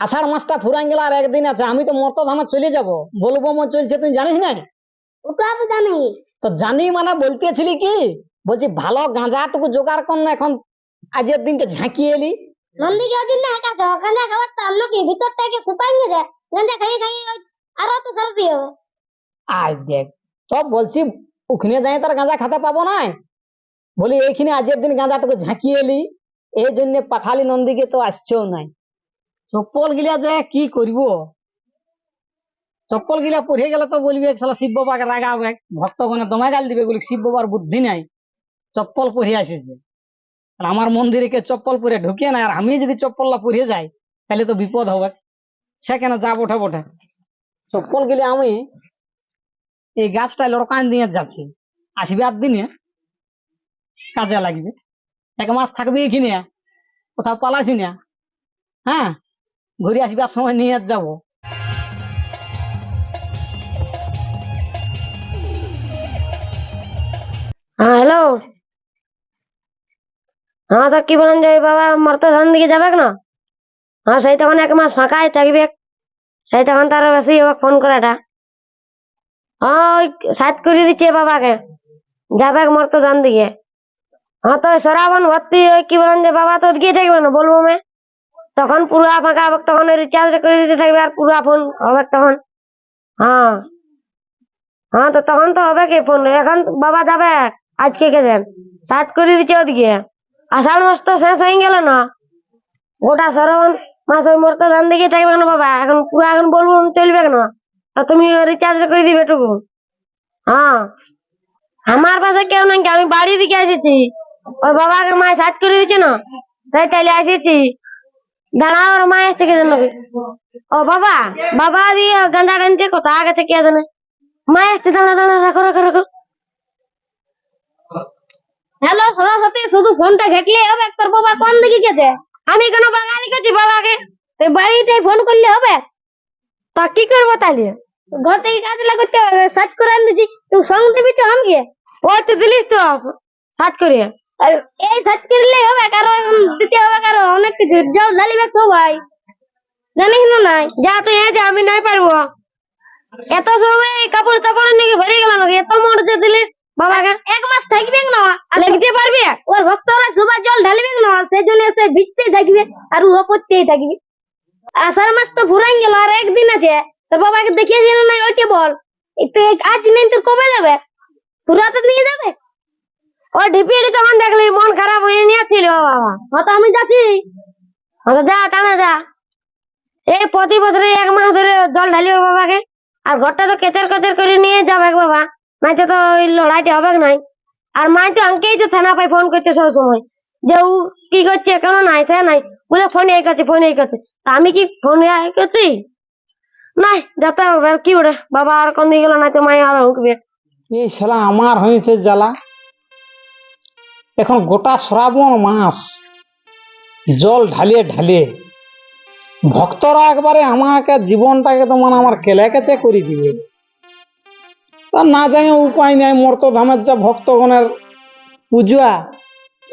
আষাঢ় মাসটা ফুরান গেল আর একদিন আছে আমি তো মর্ত ধামে চলে যাব। বলব মো চলছে তুই জানিস না ওটা তো জানি। তো জানি মানে বলতেছিলি কি? বলছি ভালো গাঁজাটুকু জোগাড় কর না এখন আজের দিনকে ঝাঁকিয়ে এলি। নন্দীকে ওই দিন না তো গাঁজা খাবার তো আমরা কি ভিতরটাকে শুকাই নিয়ে দেয় গাঁজা খাইয়ে খাইয়ে আরও তো সর্দি হবে আয় দেখ তো বলছি ওখানে যাই তার গাঁজা খেতে পাবো না বলি এইখানে আজের দিন গাঁজাটুকু ঝাঁকিয়ে এলি এই জন্য পাঠালি নন্দীকে তো আসছেও নাই। চপ্পল গিলা যে কি করব? চপ্পল গিলা পরে গেলে তো বলবি সালা শিব বাবাকে রাগাবে ভক্তগণে দমা গাল দিবে বলি শিব বাবার বুদ্ধি নাই। চপ্পল পরে আসেছে। আমার মন্দিরে কে চপ্পল পরে ঢুকিয়ে না আর আমি যদি চপ্পলটা পরে যাই, তাহলে তো বিপদ হবে। সে কেন যা বটে বটে চপ্পল গেলে আমি এই গাছটা লড়কান দিয়ে যাচ্ছি। আসবে আর দিনে? কাজে লাগবে। এক মাস থাকবে এখানে, কোথাও পালাসি না। হ্যাঁ? ঘুরে আসবার সময় নিয়ে যাব। হ্যাঁ হ্যালো হ্যাঁ তো কি বলেন যে বাবা মরতে ধান দিকে যাবে না? হ্যাঁ সেই তখন এক মাস ফাঁকাই থাকবে। সেই তখন তার বেশি ফোন করাটা হ্যাঁ ওই সাত করে দিচ্ছে বাবাকে। যাবে মরতে ধান দিকে। হ্যাঁ তো সরাবন ভর্তি, ওই কি বলেন যে বাবা তো গিয়ে থাকবে না, বলব মে। তখন পুরা ফাঁকা হবে, তখন রিচার্জ করে দিতে থাকবে আর পুরা ফোন হবে তখন। হ্যাঁ। হ্যাঁ তো তখন তো হবে কি ফোন এখন বাবা যাবে, আজকে দেন? সাত করে দিচ্ছে ওদিকে। আষাঢ় মাস তো শেষ হয়ে গেল না। গোটা শ্রাবণ মাস ওই মরতে ধান দিকে থাকবে না বাবা। এখন পুরো এখন বলব, চলবে কেন? তা তুমি রিচার্জ করে দিবে টুকু। হ্যাঁ। আমার পাশে কেউ নাই, আমি বাড়ি দিকে এসেছি। ওই বাবাকে মায় সাত করে দিচ্ছে না? সেই তাইলে এসেছি। দাঁড়া ওর মা এসছে কে ও বাবা বাবা দিয়ে গান্ডা গান্ডে কোথা আগে থেকে জানে মা এসছে দাঁড়া দাঁড়া রাখো রাখো রাখো। হ্যালো সরস্বতী শুধু ফোনটা ঘেটলে হবে তোর বাবা কোন দিকে গেছে? আমি কেন বাঙালি গেছি বাবাকে। বাড়িতে ফোন করলে হবে? তা কি করব তাহলে? ঘর থেকে কাজ লাগাতে হবে সার্চ করে আন দিচ্ছি তুই সঙ্গ দিবি তো আমাকে ওই তো দিলিস তো সার্চ করে আর এই সার্চ করলে হবে কারও এখন দিতে হবে কারও অনেক কিছু। যাও ঢালিবে সবাই জানিস না নাই। যা তুই এ যা আমি নাই পারব। এত সময় কাপড় তাপড় নাকি ভরে গেল নাকি? এত মোট যে দিলিস? বাবাকে এক মাস থাকবে না? লিখতে পারবে? ওর ভক্তরা সবাই জল ঢালবে না? সেই জন্য সে ভিজতে থাকবে আর ও করতেই থাকবে। আষাঢ় মাস তো ফুরাই গেল আর একদিন আছে। তোর বাবাকে দেখিয়ে দিল না ওইটা বল। একটু আজ নেই তোর কবে যাবে? ফুরাতে নিয়ে যাবে? ও ঢিপিটি তখন দেখলি, মন খারাপ হয়ে নিয়েছিল বাবা। হ্যাঁ আমি যাচ্ছি। হ্যাঁ যা টানা যা। এই প্রতি বছরে এক মাস ধরে জল ঢালিবে বাবাকে। আর ঘরটা তো কেচার কেচার করে নিয়ে যাবে বাবা। মাইতে তো ওই লড়াইটা হবে নাই। আর মাই তো আঙ্কেই তো থানা পাই ফোন করছে সব সময়। যে ও কি করছে, কেন নাই, সে নাই। বলে ফোন এই করছে ফোন এই করছে। তা আমি কি ফোন এই করছি? নাই, যেতে হবে কি ওরে। বাবা আর কোন দিকে গেল না তো মাই আর হুকবে। এই শালা, আমার হয়েছে জ্বালা। এখন গোটা শ্রাবণ মাস জল ঢালিয়ে ঢালিয়ে ভক্তরা একবারে আমাকে জীবনটাকে তো মানে আমার কেলে কেচে করে দিবে। তা না যাই উপায় নাই মর্ত ধামের যা ভক্তগণের পূজা,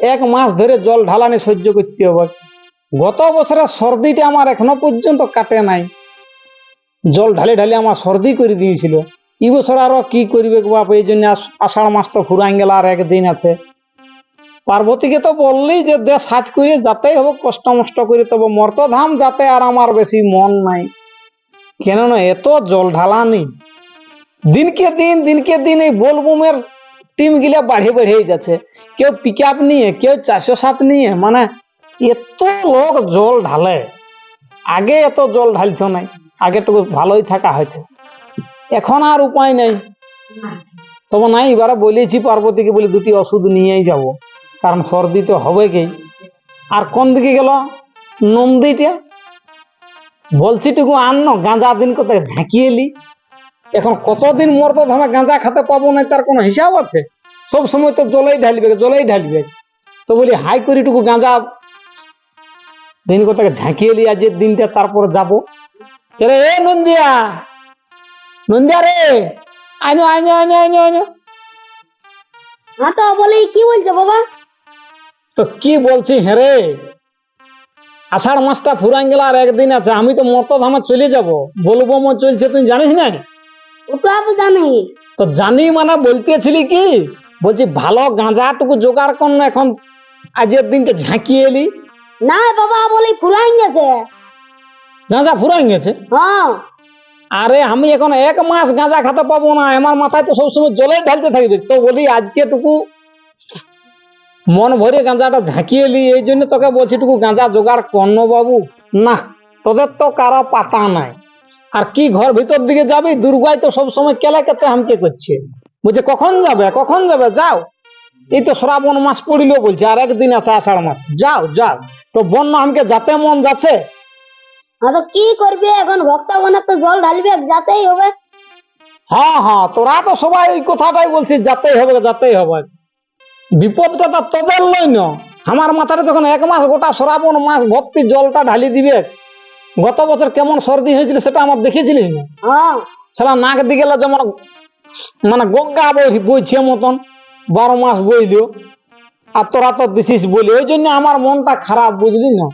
এক মাস ধরে জল ঢালানি সহ্য করতে হবে। গত বছরের সর্দিটা আমার এখনও পর্যন্ত কাটে নাই। জল ঢালে ঢালে আমার সর্দি করে দিয়েছিল। এই বছর আরও কি করবে বাপ, এই জন্য আষ- আষাঢ় মাস তো গেল, আর একদিন আছে। পার্বতীকে তো বললি যে দে সাজ করে যাতেই হবে, কষ্ট মষ্ট করে তবে মর্তধাম যাতে আর আমার বেশি মন নাই। কেননা এত জল ঢালানি। দিনকে দিন দিনকে দিন এই বোলবুমের টিম গিলা বাড়ে বেড়েই যাচ্ছে। কেউ পিক আপ নিয়ে, কেউ চারশো সাত নিয়ে মানে এত লোক জল ঢালে। আগে এত জল ঢালতো নাই আগে তো ভালোই থাকা হয়তো এখন আর উপায় নেই। তবে নাই, এবারে বলেছি পার্বতীকে বলে দুটি ওষুধ নিয়েই যাব। কারণ সর্দি তো হবে কি। আর কোন দিকে গেল? নন্দীটা বলছি টুকু আন গাঁজা দিন কোথায় ঝাঁকিয়ে এলি। এখন কতদিন মরতো ধামে গাঁজা খেতে পাবো না তার কোনো হিসাব আছে? সব সময় তো জলেই ঢালবে জলেই ঢালবে। তো বলি, হাই করি টুকু গাঁজা। দিন কোথায় ঝাঁকিয়ে এলি আজকের দিনটা তারপর যাব। এ নন্দিয়া! নন্দিয়া রে! আইনো আইনো আইনো আইনো আইনো হ্যাঁ তো, বলে, কি বলছো বাবা? তো কি বলছি হ্যাঁ রে? আষাঢ় মাসটা ফুরান গেল আর একদিন আছে আমি তো মর্ত ধামে চলে যাব। বলব মো চলছে তুই জানিস না ওটা আমি জানি। তো জানি মানে বলতেছিলি কি? বলছি ভালো গাঁজাটুকু জোগাড় কর না এখন আজের দিনকে ঝাঁকিয়ে এলি। না বাবা বলি ফুরাই গেছে। গাঁজা ফুরাই গেছে? হ্যাঁ। আরে আমি এখন এক মাস গাঁজা খেতে পাবো না আমার মাথায় তো সবসময় জলে ঢালতে থাকবে। তো বলি আজকে টুকু মন ভরে গাঁজাটা ঝাঁকিয়ে এলি এই জন্য তোকে বলছি টুকু গাঁজা জোগাড় কর্ণ বাবু। না তোদের তো কারও পাতা নাই। আর কি ঘর ভিতর দিকে যাবি দুর্গায় তো সবসময় কেলে কেতে হামকে করছে। বলছে কখন যাবে কখন যাবে? যাও। এই তো শ্রাবণ মাস পড়িল বলছে আর একদিন আছে আষাঢ় মাস। যাও যাও। তো বন্য আমাকে যাতে মন যাচ্ছে। তো কি করবি এখন? ভক্ত ভক্তগণের তো জল ঢালবে যাতেই হবে। হ্যাঁ হ্যাঁ তোরা তো সবাই ওই কথাটাই বলছিস যাতেই হবে যাতেই হবে। বিপদটা তো তোদের লই ন। আমার মাথাটা তখন এক মাস গোটা শ্রাবণ মাস ভক্তি জলটা ঢালি দিবে। গত বছর কেমন সর্দি হয়েছিল সেটা আমার দেখেছিলিস না হ্যাঁ। সেটা নাক দিকে যেমন মানে গঙ্গা বই বইছে মতন বারো মাস বইলিও আর তোরা তো দিছিস বলি ওই জন্য আমার মনটা খারাপ বুঝলি না?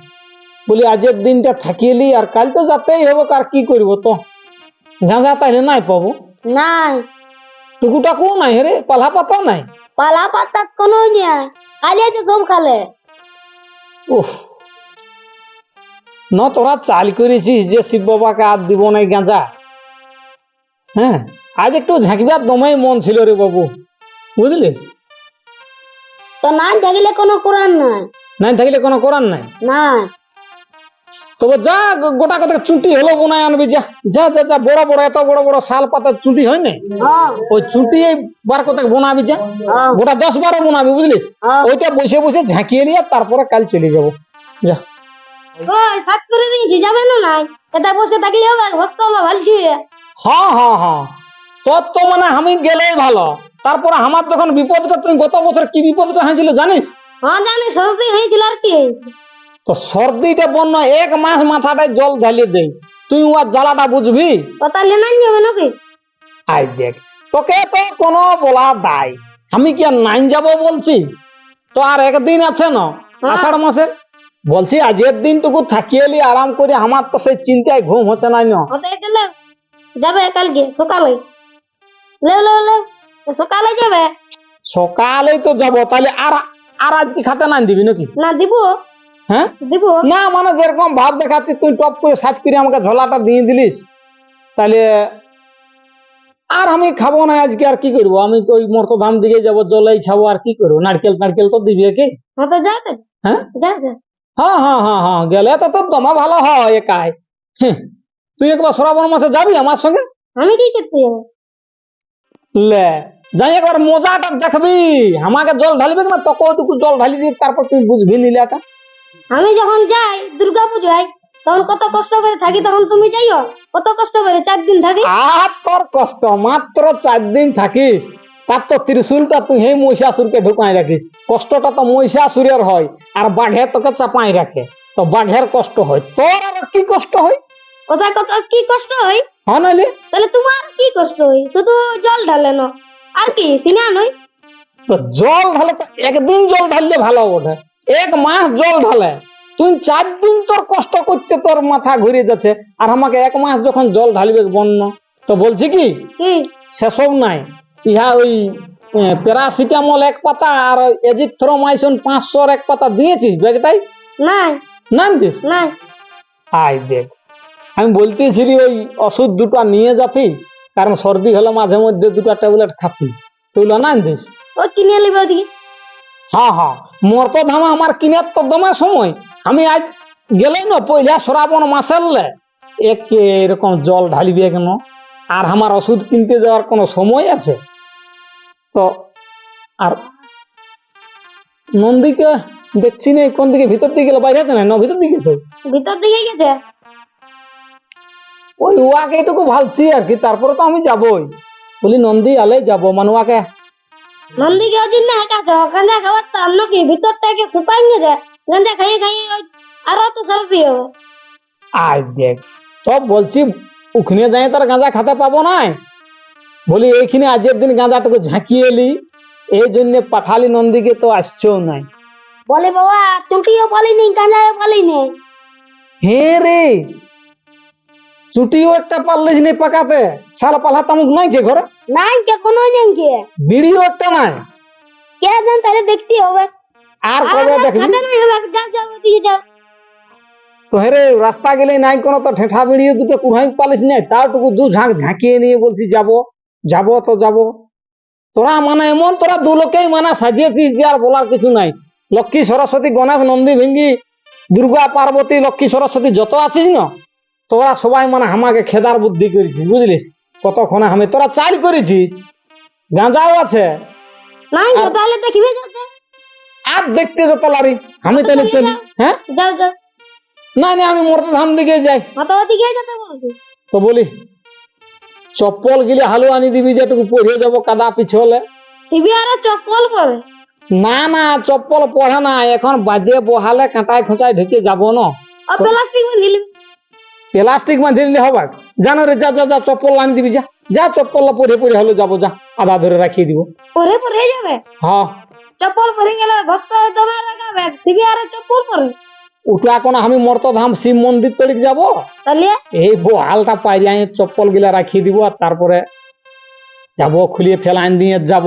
বলি আজের দিনটা থাকিলি আর কাল তো যাতেই হবে আর কি করব তো? গাঁজা তাইলে নাই পাবো। নাই। টুকুটাকু নাই রে পালা পাতাও নাই। পালা পাতা কোনো আছে সব খালে উফ। ন তোরা চাল করেছিস যে শিব বাবাকে আর দিব নাই গাঁজা? হ্যাঁ? আজ একটু ঝাঁকিবার দমেই মন ছিল রে বাবু। বুঝলিস তো নাই থাকলে কোনো কোরআন নাই। নাই থাকলে কোনো করার নাই? নাই। তবে যা গোটা গোটা চুটি হলো বোনাই আনবি যা যা যা যা বড় বড় এত বড় বড় শাল পাতার চুটি হয় না হ্যাঁ। ওই চুটি বার কথা বোনাবি যা? হ্যাঁ। গোটা দশ বারো বোনাবি বুঝলিস হ্যাঁ। ওইটা বসে বসে ঝাঁকিয়ে নিয়ে তারপরে কাল চলে যাব। যা। ওই সাত করে দিয়েছি যাবে না নাই? এটা বসে থাকলে হবে ভক্ত আমার ভালছি হ্যাঁ হ্যাঁ হ্যাঁ। তোর তো মানে আমি গেলেই ভালো। তারপরে আমার যখন বিপদটা তুই গত বছর কি বিপদটা হয়েছিল জানিস? হ্যাঁ জানি সর্দি হয়েছিল আর কি। তো সর্দিটা বন্য এক মাস মাথাটায় জল ঢালিয়ে দেই তুই উয়ার জ্বালাটা বুঝবি? কথা লেনাই যাবে নাকি আই দেখ তোকে তো কোনো বলা দায়। আমি কি আর নাইন যাব বলছি? তো আর একদিন আছে না আষাঢ় মাসে? বলছি আজের দিনটুকু থাকিয়ে এলি আরাম করে আমার তো সেই চিন্তায় ঘুম হচ্ছে না না। যাবে কালকে সকালে। লেও লেও লেও সকালে যাবে? সকালে তো যাব তাহলে আর আর আজকে খাতে না দিবি নাকি? না দিব। হ্যাঁ? না মানে যেরকম ভাব দেখাচ্ছিস তুই টপ করে সাজ করে আমাকে ঝোলাটা দিয়ে দিলিস তাহলে আর আমি খাব না আজকে আর কি করব? আমি ওই মর্ত ধাম দিকে যাব জলাই খাব আর কি করব? নারকেল নারকেল তো দিবি কি হ্যাঁ হ্যাঁ? হ্যাঁ হ্যাঁ হ্যাঁ হ্যাঁ গেলে তো তোর দমা ভালো হয় একাই। তুই একবার শ্রাবণ মাসে যাবি আমার সঙ্গে? আমি কি করতে লে যাই একবার মজাটা দেখবি আমাকে জল ঢালবি না তোকে জল ঢালি দিবি তারপর তুই বুঝবি নিলাটা। আমি যখন যাই দুর্গা পুজোয় তখন কত কষ্ট করে থাকি তখন তুমি যাইও? কত কষ্ট করে? চার দিন থাকি? আর তোর কষ্ট মাত্র চার দিন থাকিস। তার তো ত্রিশুলটা তুই সেই মহিষাসুরকে ঢুকাই রাখিস। কষ্টটা তো মহিষাসুরের হয় আর বাঘে তোকে চাপাই রাখে। তো বাঘের কষ্ট হয়। তোর আর কি কষ্ট হয়? কোথায় কত কি কষ্ট হয়? হ্যাঁ নাইলে? তাহলে তোমার কি কষ্ট হয়? শুধু জল ঢালে না আর কি সিনা নয়? তো জল ঢালে তো একদিন জল ঢাললে ভালো ওঠে এক মাস জল ঢালে। তুই চার দিন তোর কষ্ট করতে তোর মাথা ঘুরে যাচ্ছে। আর আমাকে এক মাস যখন জল ঢালবে বন্য তো বলছি কি? সেসব নাই। ইহা ওই প্যারাসিটামল এক পাতা আর এজিথ্রোমাইসিন পাঁচশোর এক পাতা দিয়েছিস ব্যাগটাই নাই। না দিস নাই। আই দেখ। আমি বলতেছিলি ওই ওষুধ দুটো নিয়ে যাতি কারণ সর্দি হলে মাঝে মধ্যে দুটো ট্যাবলেট খাতি। তুইলো না দিস ও কিনে নিবে ওদিকে হ্যাঁ হ্যাঁ। মোর তো ধামা আমার কিনার তো দমে সময়। আমি আজ গেলে না পয়লা শ্রাবণ মাসেরলে এক এরকম জল ঢালিবে কেন? আর আমার ওষুধ কিনতে যাওয়ার কোনো সময় আছে? তো আর নন্দীকে দেখছি না কোন দিকে ভিতর দিকে গেলে বাইরে আছে না? না ভিতর দিকে আছে? ভিতর দিকে গেছে? ওই ওয়াকে এটুকু ভালছি আর কি তারপরে তো আমি যাবই। বলি নন্দী আলে যাব। মানে ওয়াকে নন্দীকে ওই জন্য হেঁকাছে গাঁজা তো কি ভিতরটাকে গাঁজা খাইয়ে খাইয়ে ওই আরও তো হবে। দেখ বলছি ওখানে যাই তার গাঁজা খেতে পাবো না বলি এইখানে আজের দিন গাঁজাটুকু ঝাঁকিয়ে এলি এই জন্য পাঠালি নন্দীকে তো আসছেও নাই। বলে বাবা চুটিও পালিনি গাঁজাও পালিনি। হে রে ছুটিও একটা পারলিস নি পাকাতে শাল পালা তামুক নাই কে ঘরে? নাই কে কোনো নেই কে। বিড়িও একটা নাই। কে জান তাহলে দেখতে হবে। আর কবে দেখবি? খাতে নাই হবে যাও যাও ওদিকে যাও তো হেরে রাস্তা গেলে নাই কোনো তো ঠেঠা বেরিয়ে দুটো কুড়াই পালিস নাই তারটুকু দু ঝাঁক ঝাঁকিয়ে নিয়ে বলছি যাব যাব তো যাব। তোরা মানে এমন তোরা দু লোকেই মানে সাজিয়েছিস যে আর বলার কিছু নাই। লক্ষ্মী সরস্বতী গণেশ নন্দী ভেঙ্গি দুর্গা পার্বতী লক্ষ্মী সরস্বতী যত আছিস না তোরা সবাই মানে আমাকে খেদার বুদ্ধি করেছি বুঝলিস? কতক্ষণে আমি তোরা চার করেছিস? গাঁজাও আছে। আর দেখতে যেতে লারি আমি তাহলে হ্যাঁ না না আমি মরতে ধান দিকে যাই। তো বলি চপ্পল গিলে হালু আনি দিবি যেটুকু পরিয়ে যাব কাদা পিছলে। চপ্পল পরে। না না চপ্পল পরে না এখন বাজে বহালে কাঁটায় খোঁচায় ঢেকে যাব না। প্লাস্টিক নিলি প্লাস্টিক বাঁধে নিলে হবে। জানো রে যা যা যা চপ্পল আনি দিবি যা। যা চপ্পল পরে পরে হলো যাব যা। আধা ধরে রাখিয়ে দিব। পরে পরে যাবে? হ্যাঁ। চপ্পল পরে গেলে ভক্ত তোমার লাগাবে সিবিআর চপ্পল পরে। উঠলে এখন আমি মর্ত ধাম শিব মন্দির তলিক যাব। তাহলে? এই বহালটা পাইরে আমি চপ্পল গিলা রাখিয়ে দিব আর তারপরে যাব খুলিয়ে ফেলাইন দিয়ে যাব।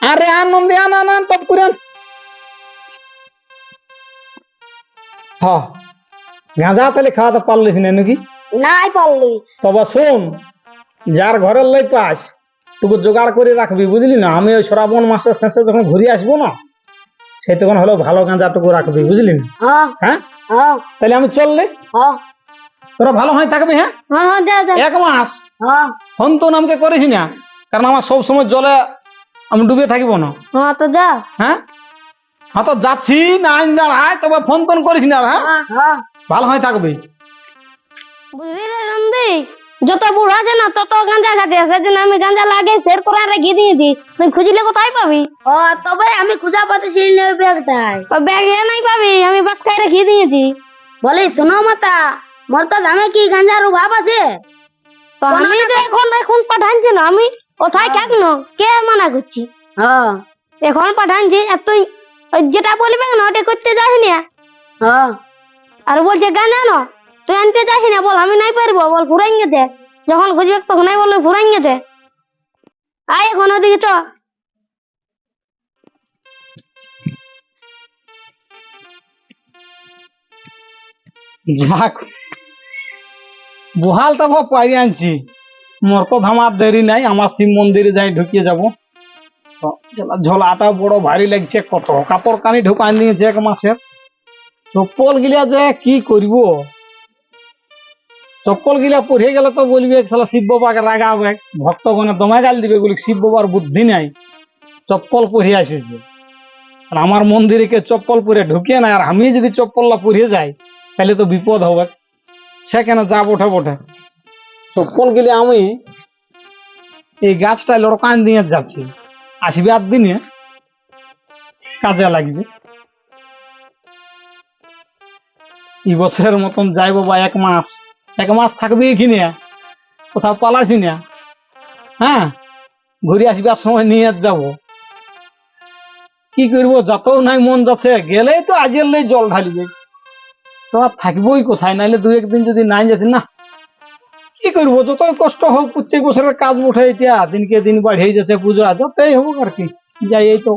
আরে আনন্দে আন আন আন টপ করে আন। হ্যাঁ। গাঁজা তাহলে খাওয়াতে পারলিস না নাকি? নাই পারলি। তবে শোন যার ঘরের লই পাস টুকু জোগাড় করে রাখবি বুঝলি না? আমি ওই শ্রাবণ মাসের শেষে যখন ঘুরে আসব না সেই তখন হলো ভালো গাঁজা টুকু রাখবি বুঝলি না? হ্যাঁ? তাহলে আমি চললে? তোরা ভালো হয় থাকবি হ্যাঁ? এক মাস। ফোন তো নামকে করিস না কারণ আমার সব সময় জলে আমি ডুবে থাকিব না। হ্যাঁ তো যাও হ্যাঁ? হ্যাঁ তো যাচ্ছি না আইন দাঁড়ায় তবে ফোন টোন করিস না হ্যাঁ? ভালো হয় থাকবি। বুঝলি যত বুড়া আছে না তত গাঁজা খাতে সেদিন আমি গাঁজা লাগে শের করে রেখে দিয়েছি তুই খুঁজলে কোথায় পাবি? ও তবে আমি খুঁজা পাতেছি ব্যাগটাই ব্যাগ এ নাই পাবি আমি বাসকায় রেখে দিয়েছি বলি শোনো মাতা মোর তো দামে কি গাঁজার অভাব আছে? তো আমি তো এখন এখন পাঠানছি না আমি কোথায় থাকল কে মানা করছি? হ্যাঁ এখন পাঠানছি আর তুই যেটা বলবে না ওটা করতে যাস না? হ্যাঁ আর বলছে গান জানো তুই আনতে চাস না বল, আমি নাই পারব, বল ফুরাই গেছে যখন খুঁজবে তখন নাই বলবে ফুরাই গেছে আয় এখন ওদিকে চ। বহালটা ভাব পাইরে আনছি। মোর তো ধামার দেরি নাই, আমার শিব মন্দিরে যাই ঢুকিয়ে যাব। তো ঝোলা- ঝোলাটা বড় ভারী লাগছে, কত কাপড় কানি ঢুকাই নিয়েছে এক মাসের। চপ্পল গিলা যে কি করব? চপ্পল গিলা পরে গেলে তো বলবি সালা শিব বাবাকে রাগাবে ভক্তগণে দমে গাল দিবে বলি শিব বাবার বুদ্ধি নাই। চপ্পল পরে আসেছে। আমার মন্দিরে কে চপ্পল পরে ঢুকে না আর আমি যদি চপ্পলটা পরে যাই, তাহলে তো বিপদ হবে। সে কেন যা বটে বটে চপ্পল গেলে আমি এই গাছটায় লড়কান দিয়ে যাচ্ছি। আসবে আর দিনে। কাজে লাগবে। এই বছরের মতন যাইব বা এক মাস। এক মাস থাকবে কি এখানে কোথাও পালাসি না হ্যাঁ? ঘুরে আসবার সময় নিয়ে যাব। কি করব? যতও নাই মন যাচ্ছে, গেলেই তো আজের লেই জল ঢালিবে। তো আর থাকবোই কোথায়? নাইলে দু একদিন যদি নাই যেতে না। কি করব? যতই কষ্ট হোক, প্রত্যেক বছরের কাজ উঠে এতিয়া দিনকে দিন বাড়িয়ে যাচ্ছে পুজো, যতই হোক আর কি। যাই, এই তো